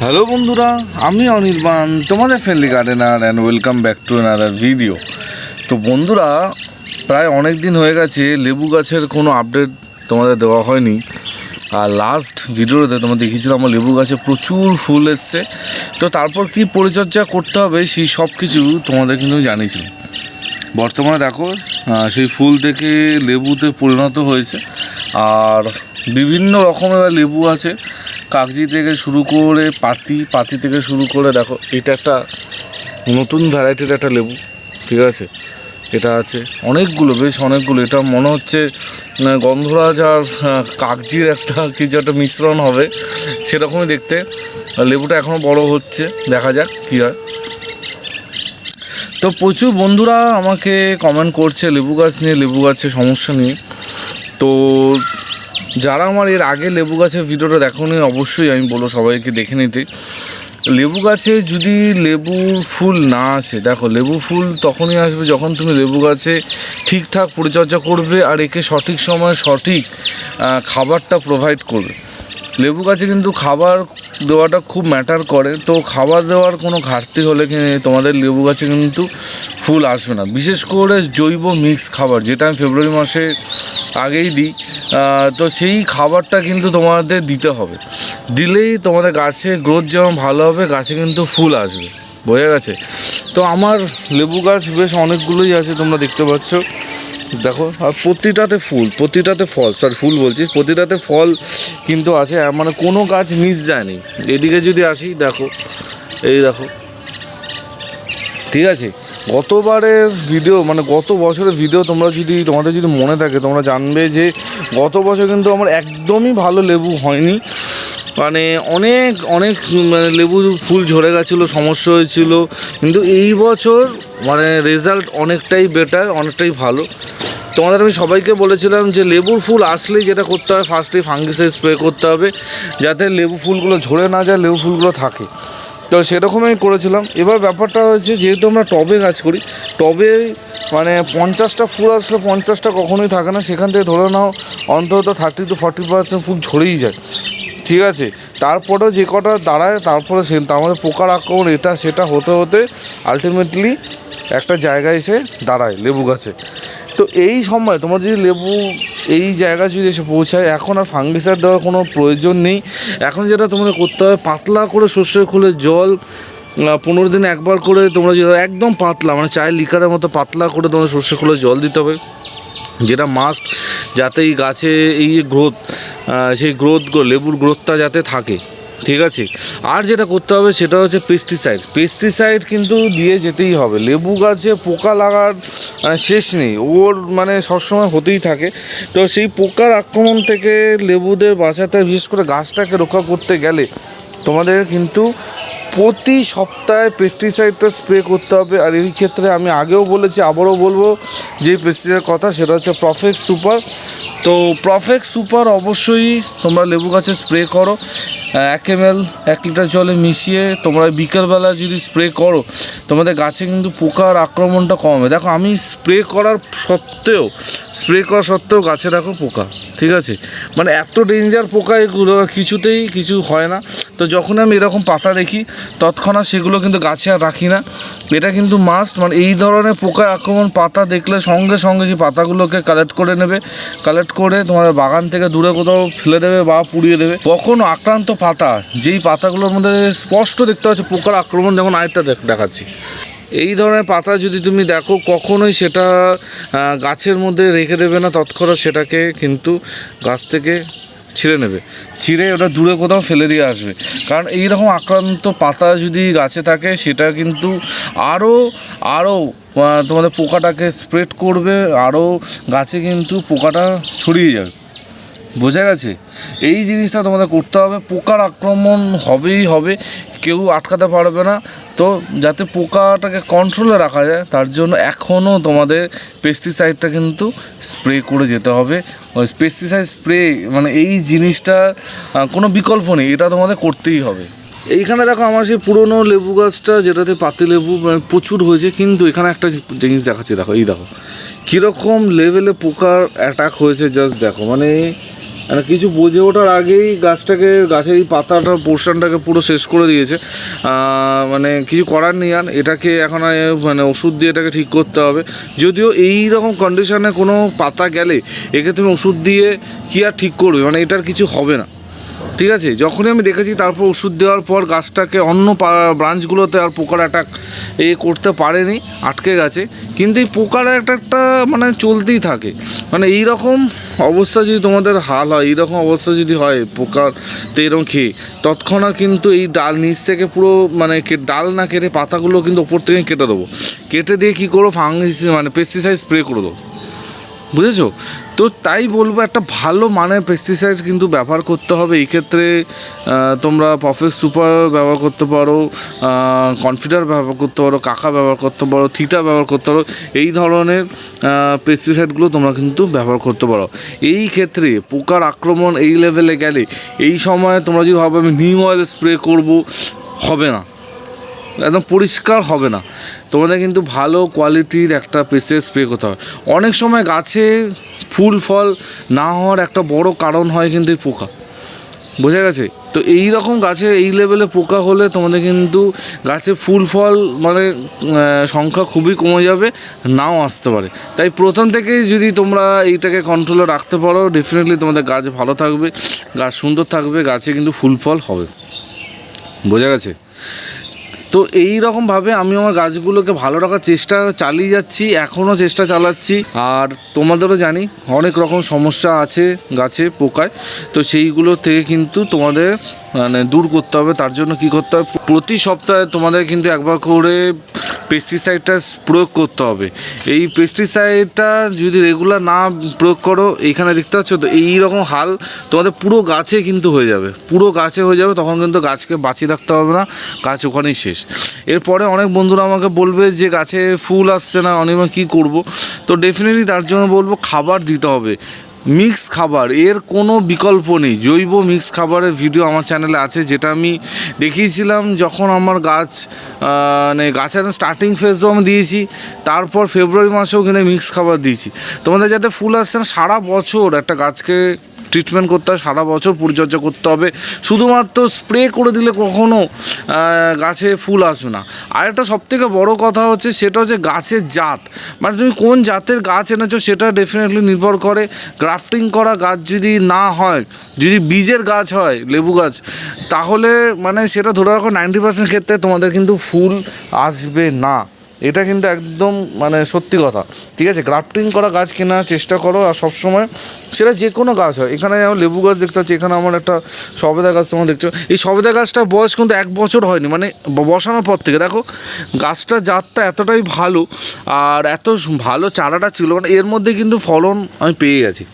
Hello বন্ধুরা, আমি অনির্বাণ, তোমাদের friendly gardener and welcome back to another video তো বন্ধুরা, প্রায় অনেক দিন হয়ে গেছে, লেবু গাছের কোনো আপডেট তোমাদের দেওয়া হয়নি। আর লাস্ট ভিডিওতে তোমাদের দেখিয়েছিলাম, আমার লেবু গাছে প্রচুর ফুল এসছে। তো তারপর কি পরিচর্যা করতে হবে, সেই সব কিছু তোমাদের কিন্তু জানিয়েছিলাম। বর্তমানে দেখো সেই ফুল থেকে লেবুতে পরিণত হয়েছে। আর বিভিন্ন রকমের লেবু আছে। কাগজি থেকে শুরু করে পাতি পাতি থেকে শুরু করে দেখো, এটা একটা নতুন ভ্যারাইটির একটা লেবু, ঠিক আছে? এটা আছে অনেকগুলো, বেশ অনেকগুলো। এটা মনে হচ্ছে গন্ধরাজ আর কাগজির একটা কিছু একটা মিশ্রণ হবে। সেরকমই দেখতে। লেবুটা এখনও বড় হচ্ছে, দেখা যাক কী হয়। তো প্রচুর বন্ধুরা আমাকে কমেন্ট করছে লেবু গাছ নিয়ে, লেবু গাছের সমস্যা নিয়ে। তো যারা আমার এর আগে লেবু গাছের ভিডিওটা দেখোনি, অবশ্যই আমি বলব সবাইকে দেখে নিতে। লেবু গাছে যদি লেবু ফুল না আসে, দেখো লেবু ফুল তখনই আসবে যখন তুমি লেবু গাছে ঠিকঠাক পরিচর্যা করবে আর একে সঠিক সময়ে সঠিক খাবারটা প্রোভাইড করবে। লেবু গাছে কিন্তু খাবার দেওয়াটা খুব ম্যাটার করে। তো খাবার দেওয়ার কোনো ঘাটতি হলে তোমাদের লেবু গাছে কিন্তু ফুল আসবে না। বিশেষ করে জৈব মিক্স খাবার, যেটা আমি ফেব্রুয়ারি মাসে আগেই দিই তো সেই খাবারটা কিন্তু তোমাদের দিতে হবে। দিলেই তোমাদের গাছে গ্রোথ যেমন ভালো হবে, গাছে কিন্তু ফুল আসবে। বোঝা গেছে? তো আমার লেবু গাছ বেশ অনেকগুলোই আছে, তোমরা দেখতে পাচ্ছ। দেখো, আর প্রতিটাতে ফুল, প্রতিটাতে ফল সরি ফুল বলছিস প্রতিটাতে ফল কিন্তু আছে মানে কোনো গাছ মিস যায়নি। এদিকে যদি আসি, দেখো, এই দেখো। ঠিক আছে? গতবারের ভিডিও মানে গত বছরের ভিডিও তোমরা যদি, তোমাদের যদি মনে থাকে, তোমরা জানবে যে গত বছর কিন্তু আমার একদমই ভালো লেবু হয়নি। মানে অনেক অনেক মানে লেবু ফুল ঝরে গেছিল, সমস্যা হয়েছিল। কিন্তু এই বছর মানে রেজাল্ট অনেকটাই বেটার অনেকটাই ভালো। তোমাদের আমি সবাইকে বলেছিলাম যে লেবুর ফুল আসলেই যেটা করতে হবে ফার্স্টে ফাঙ্গিসাইড স্প্রে করতে হবে, যাতে লেবু ফুলগুলো ঝরে না যায়, লেবু ফুলগুলো থাকে। তো সেরকমই করেছিলাম। এবার ব্যাপারটা হয়েছে, যেহেতু আমরা টবে কাজ করি, টবে মানে পঞ্চাশটা ফুল আসলে পঞ্চাশটা কখনোই থাকে না। সেখান থেকে ধরে নাও, অন্তত থার্টি টু ফর্টি পার্সেন্ট ফুল ঝরেই যায়। ঠিক আছে? তারপরেও যে কটা দাঁড়ায়, তারপরে সে তার মধ্যে পোকার আক্রমণ, এটা, সেটা হতে হতে আলটিমেটলি একটা জায়গায় এসে দাঁড়ায় লেবু গাছে। তো এই সময় তোমার যদি লেবু এই জায়গায় যদি এসে পৌঁছায়, এখন আর ফাঙ্গিসাইড দেওয়ার কোনো প্রয়োজন নেই। এখন যেটা তোমাদের করতে হবে, পাতলা করে সর্ষের খুলে জল পনেরো দিন একবার করে তোমরা একদম পাতলা মানে চায়ের লিকারের মতো পাতলা করে তোমাদের সর্ষে খুলে জল দিতে হবে। যেটা মাস্ট যাতে এই গাছে এই গ্রোথ সেই গ্রোথ লেবুর গ্রোথটা যাতে থাকে। ঠিক আছে? আর যেটা করতে হবে সেটা হচ্ছে পেস্টিসাইড পেস্টিসাইড কিন্তু দিয়ে যেতেই হবে। লেবু গাছে পোকা লাগার মানে শেষ নেই। ওর মানে সবসময় হতেই থাকে। তো সেই পোকার আক্রমণ থেকে লেবুদের বাঁচাতে, বিশেষ করে গাছটাকে রক্ষা করতে গেলে তোমাদের কিন্তু প্রতি সপ্তাহে পেস্টিসাইডটা স্প্রে করতে হবে। আর এই ক্ষেত্রে আমি আগেও বলেছি, আবারও বলব যে পেস্টিসাইড কথা, সেটা হচ্ছে প্রফেক্ট সুপার তো প্রফেক্ট সুপার অবশ্যই তোমরা লেবু গাছে স্প্রে করো। এক এম এল এক লিটার জলে মিশিয়ে তোমরা বিকেলবেলা যদি স্প্রে করো, তোমাদের গাছে কিন্তু পোকার আক্রমণটা কমে। দেখো, আমি স্প্রে করার সত্ত্বেও স্প্রে করা সত্ত্বেও গাছে দেখো পোকা, ঠিক আছে? মানে এত ডেঞ্জার পোকা এগুলো কিছুতেই কিছু হয় না। তো যখন আমি এরকম পাতা দেখি, তৎক্ষণাৎ সেগুলো কিন্তু গাছে আর রাখি না। এটা কিন্তু মাস্ট মানে এই ধরনের পোকা আক্রমণ পাতা দেখলে সঙ্গে সঙ্গে সেই পাতাগুলোকে কালেক্ট করে নেবে কালেক্ট করে তোমাদের বাগান থেকে দূরে কোথাও ফেলে দেবে বা পুড়িয়ে দেবে। কখনো আক্রান্ত পাতা, যেই পাতাগুলোর মধ্যে স্পষ্ট দেখতে পাচ্ছ পোকার আক্রমণ, যেমন আরেকটা দেখ- দেখাচ্ছি। এই ধরনের পাতা যদি তুমি দেখো, কখনোই সেটা গাছের মধ্যে রেখে দেবে না, তৎক্ষণাৎ সেটাকে কিন্তু গাছ থেকে ছিঁড়ে নেবে। ছিঁড়ে ওটা দূরে কোথাও ফেলে দিয়ে আসবে। কারণ এই রকম আক্রান্ত পাতা যদি গাছে থাকে, সেটা কিন্তু আরও আরও তোমাদের পোকাটাকে স্প্রেড করবে আরও গাছে কিন্তু পোকাটা ছড়িয়ে যাবে। বোঝা গেছে? এই জিনিসটা তোমাদের করতে হবে। পোকার আক্রমণ হবেই হবে। কেউ আটকাতে পারবে না। তো যাতে পোকাটাকে কন্ট্রোলে রাখা যায়, তার জন্য এখনও তোমাদের পেস্টিসাইডটা কিন্তু স্প্রে করে যেতে হবে। ওই পেস্টিসাইড স্প্রে মানে এই জিনিসটা কোনো বিকল্প নেই, এটা তোমাদের করতেই হবে। এইখানে দেখো আমার সেই পুরনো লেবু গাছটা, যেটাতে পাতি লেবু প্রচুর হয়েছে, কিন্তু এখানে একটা জিনিস দেখাচ্ছি, দেখো, এই দেখো। কীরকম লেভেলে পোকার অ্যাটাক হয়েছে জাস্ট দেখো। মানে মানে কিছু বোঝে ওঠার আগেই গাছটাকে, গাছের এই পাতাটার পোর্শনটাকে পুরো শেষ করে দিয়েছে। মানে কিছু করার নেই আর। এটাকে এখন মানে ওষুধ দিয়ে এটাকে ঠিক করতে হবে। যদিও এই রকম কন্ডিশনে কোনো পাতা গেলে, একে তুমি ওষুধ দিয়ে কি আর ঠিক করবে? মানে এটার কিছু হবে না। ঠিক আছে? যখনই আমি দেখেছি তারপর ওষুধ দেওয়ার পর গাছটাকে অন্য ব্রাঞ্চগুলোতে আর পোকার অ্যাটাক এ করতে পারেনি, আটকে গেছে। কিন্তু এই পোকার অ্যাটাকটা মানে চলতেই থাকে। মানে এই রকম অবস্থা যদি তোমাদের হাল হয়, এইরকম অবস্থা যদি হয় পোকার তো খেয়ে, তৎক্ষণাৎ কিন্তু এই ডাল নিচ থেকে পুরো মানে ডাল না কেটে পাতাগুলো কিন্তু ওপর থেকে কেটে দেবো। কেটে দিয়ে কী করব? ফাঙ্গিস মানে পেস্টিসাইড স্প্রে করে দেবো। বুঝেছ? তো তাই বলব একটা ভালো মানের পেস্টিসাইড কিন্তু ব্যবহার করতে হবে। এই ক্ষেত্রে তোমরা পারফেক্ট সুপার ব্যবহার করতে পারো কনফিডার ব্যবহার করতে পারো কাকা ব্যবহার করতে পারো থিটা ব্যবহার করতে পারো, এই ধরনের পেস্টিসাইডগুলো তোমরা কিন্তু ব্যবহার করতে পারো। এই ক্ষেত্রে পোকার আক্রমণ এই লেভেলে গেলে, এই সময় তোমরা যদি ভাবো আমি নিম অয়েল স্প্রে করব, হবে না। একদম পরিষ্কার হবে না। তোমাদের কিন্তু ভালো কোয়ালিটির একটা পেস্টিসাইড স্প্রে করতে হবে। অনেক সময় গাছে ফুল, ফল না হওয়ার একটা বড় কারণ হয় কিন্তু এই পোকা। বোঝা গেছে? তো এই রকম গাছে এই লেভেলে পোকা হলে তোমাদের কিন্তু গাছে ফুল, ফল মানে সংখ্যা খুবই কমে যাবে, নাও আসতে পারে। তাই প্রথম থেকেই যদি তোমরা এইটাকে কন্ট্রোলে রাখতে পারো ডেফিনেটলি তোমাদের গাছ ভালো থাকবে, গাছ সুন্দর থাকবে, গাছে কিন্তু ফুল, ফল হবে। বোঝা গেছে? তো এই রকমভাবে আমি আমার গাছগুলোকে ভালো রাখার চেষ্টা চালিয়ে যাচ্ছি, এখনও চেষ্টা চালাচ্ছি। আর তোমাদেরও জানি অনেক রকম সমস্যা আছে গাছে, পোকায়। তো সেইগুলো থেকে কিন্তু তোমাদের মানে দূর করতে হবে, তার জন্য কি করতে হবে? প্রতি সপ্তাহে তোমাদের কিন্তু একবার করে পেস্টিসাইডটা প্রয়োগ করতে হবে। এই পেস্টিসাইডটা যদি রেগুলার না প্রয়োগ করো, এইখানে দেখতে পাচ্ছ তো এই রকম হাল তোমাদের পুরো গাছে কিন্তু হয়ে যাবে। পুরো গাছে হয়ে যাবে, তখন কিন্তু গাছকে বাঁচিয়ে রাখতে হবে না। গাছ ওখানেই শেষ। এরপরে অনেক বন্ধুরা আমাকে বলবে যে গাছে ফুল আসছে না অনেক কী করব? তো ডেফিনেটলি তার জন্য বলব, খাবার দিতে হবে। মিক্স খাবার, এর কোনো বিকল্প নেই। জৈব মিক্স খাবারের ভিডিও আমার চ্যানেলে আছে, যেটা আমি দেখিয়েছিলাম যখন আমার গাছ মানে গাছের স্টার্টিং ফেজও আমি দিয়েছি, তারপর ফেব্রুয়ারি মাসেও কিন্তু মিক্স খাবার দিয়েছি। তোমাদের যাতে ফুল আসছে না, সারা বছর একটা গাছকে ট্রিটমেন্ট করতে হবে সারা বছর পরিচর্যা করতে হবে। শুধুমাত্র স্প্রে করে দিলে কখনো গাছে ফুল আসবে না। আর একটা সবথেকে বড় কথা হচ্ছে, সেটা হচ্ছে গাছের জাত। মানে তুমি কোন জাতের গাছ এনেছো, সেটা ডেফিনেটলি নির্ভর করে। গ্রাফটিং করা গাছ যদি না হয়, যদি বীজের গাছ হয়, লেবু গাছ, তাহলে মানে সেটা ধরে রাখো নাইনটি পার্সেন্ট ক্ষেত্রে তোমাদের কিন্তু ফুল আসবে না। এটা কিন্তু একদম মানে সত্যি কথা। ঠিক আছে? গ্রাফটিং করা গাছ কেনার চেষ্টা করো আর সবসময় সেটা যে কোনো গাছ হয়। এখানে যেমন লেবু গাছ দেখতে পাচ্ছি, এখানে আমার একটা সবেদা গাছ তোমরা দেখছ এই সবেদা গাছটা বয়স কিন্তু এক বছর হয়নি মানে বসানোর পর থেকে। দেখো গাছটা জাতটা এতটাই ভালো আর এত ভালো চারাটা ছিল মানে এর মধ্যে কিন্তু ফলন আমি পেয়ে গেছি।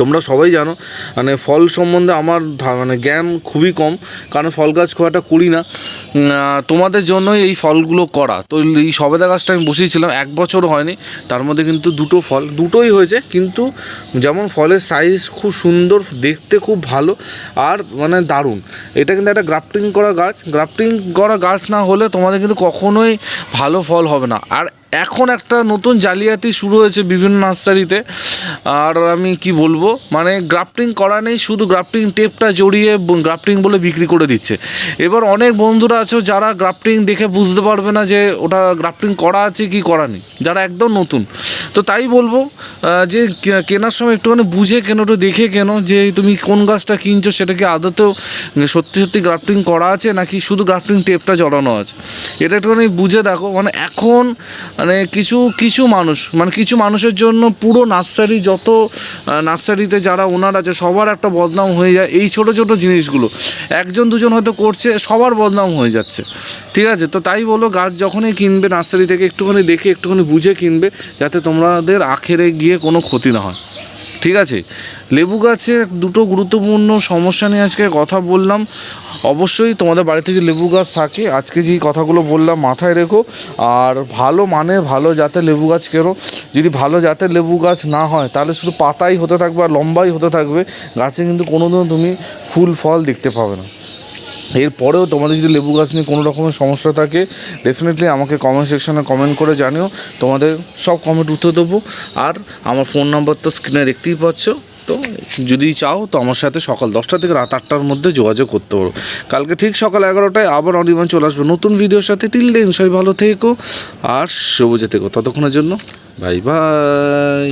তোমরা সবাই জানো মানে ফল সম্বন্ধে আমার মানে জ্ঞান খুবই কম, কারণ ফল গাছ খুব একটা করি না। তোমাদের জন্যই এই ফলগুলো করা। তো এই সবেদা গাছটা আমি বসিয়েছিলাম, এক বছর হয়নি। তার মধ্যে কিন্তু দুটো ফল, দুটোই হয়েছে, কিন্তু যেমন ফলের সাইজ খুব সুন্দর, দেখতে খুব ভালো আর মানে দারুণ। এটা কিন্তু একটা গ্রাফটিং করা গাছ। গ্রাফটিং করা গাছ না হলে তোমাদের কিন্তু কখনোই ভালো ফল হবে না। আর এখন একটা নতুন জালিয়াতি শুরু হয়েছে বিভিন্ন নার্সারিতে। আর আমি কি বলব? মানে গ্রাফটিং করা নেই, শুধু গ্রাফটিং টেপটা জড়িয়ে গ্রাফটিং বলে বিক্রি করে দিচ্ছে। এবার অনেক বন্ধুরা আছো যারা গ্রাফটিং দেখে বুঝতে পারবে না যে ওটা গ্রাফটিং করা আছে কি করা নেই, যারা একদম নতুন। তো তাই বলব যে কেনার সময় একটুখানি বুঝে কেন, একটু দেখে কেন যে তুমি কোন গাছটা কিনছো, সেটা কি আদতেও সত্যি সত্যি গ্রাফটিং করা আছে, নাকি শুধু গ্রাফটিং টেপটা জড়ানো আছে? এটা একটুখানি বুঝে দেখো। মানে এখন মানে কিছু কিছু মানুষ মানে কিছু মানুষের জন্য পুরো নার্সারি যত নার্সারিতে যারা ওনার আছে, সবার একটা বদনাম হয়ে যায় এই ছোট ছোট জিনিসগুলো। একজন দুজন হয়তো করছে, সবার বদনাম হয়ে যাচ্ছে। ঠিক আছে? তো তাই বলো, গাছ যখনই কিনবে, নার্সারি থেকে একটুখানি দেখে, একটুখানি বুঝে কিনবে, যাতে তোমাদের আখেরে গিয়ে কোনো ক্ষতি না হয়। ঠিক আছে? লেবু গাছের দুটো গুরুত্বপূর্ণ সমস্যা নিয়ে আজকে কথা বললাম। অবশ্যই তোমাদের বাড়িতে যে লেবু গাছ থাকে, আজকে যে কথাগুলো বললাম মাথায় রেখো। আর ভালো মানে ভালো জাতের লেবু গাছ কেনো যদি ভালো জাতের লেবু গাছ না হয়, তাহলে শুধু পাতাই হতে থাকবে আর লম্বাই হতে থাকবে। গাছে কিন্তু কোনোদিনও তুমি ফুল, ফল দেখতে পাবে না। এরপরেও তোমাদের যদি লেবু গাছ নিয়ে কোনো রকমের সমস্যা থাকে ডেফিনেটলি আমাকে কমেন্ট সেকশনে কমেন্ট করে জানিও। তোমাদের সব কমেন্ট উত্তর দেবো। আর আমার ফোন নাম্বার তো স্ক্রিনে দেখতেই পাচ্ছ। তো যদি চাও তো আমার সাথে সকাল দশটা থেকে রাত আটটার মধ্যে যোগাযোগ করতে পারো। কালকে ঠিক সকাল এগারোটায় আবার অনির্বাণ চলে আসবে। নতুন ভিডিওর সাথে টিল দেন সবাই ভালো থেকো। আর সবুজে থেকো ততক্ষণের জন্য বাই বাই